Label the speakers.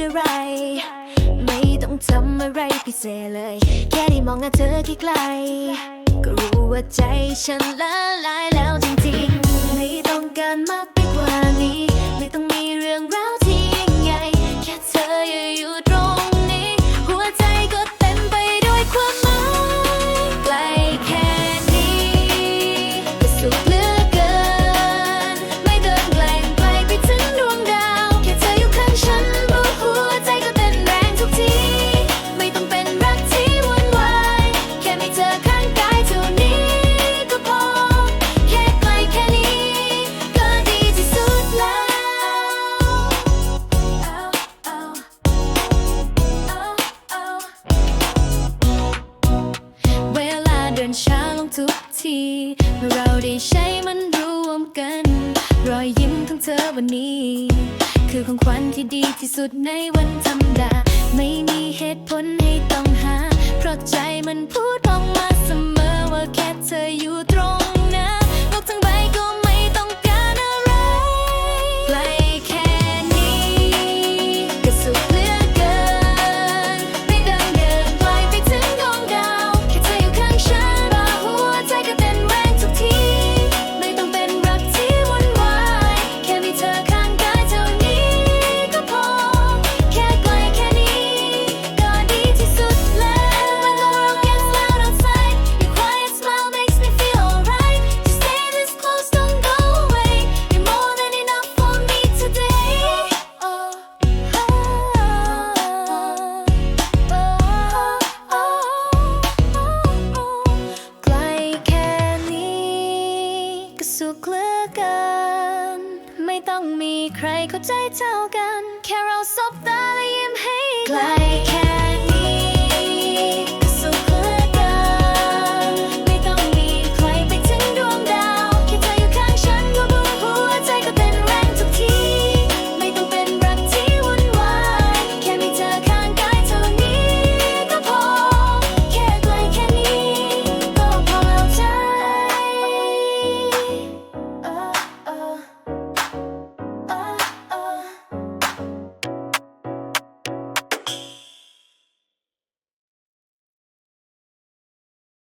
Speaker 1: อะไร ไม่ต้องทำอะไรพิเศษเลย แค่ได้มองหน้าเธอใกล้ๆก็รู้ว่าใจฉันละลายแล้วจริงๆ ไม่ต้องการมากไปกว่านี้ ไม่ต้องมีเรื่องราว ที เมื่อเราได้ใช้มันรวมกัน รอยยิ้มของเธอวันนี้ คือของขวัญที่ดีที่สุดในวันธรรมดา ไม่มีเหตุผล สุขเหลือเกิน ไม่ต้องมีใครเข้าใจเท่ากัน แค่เราสบตา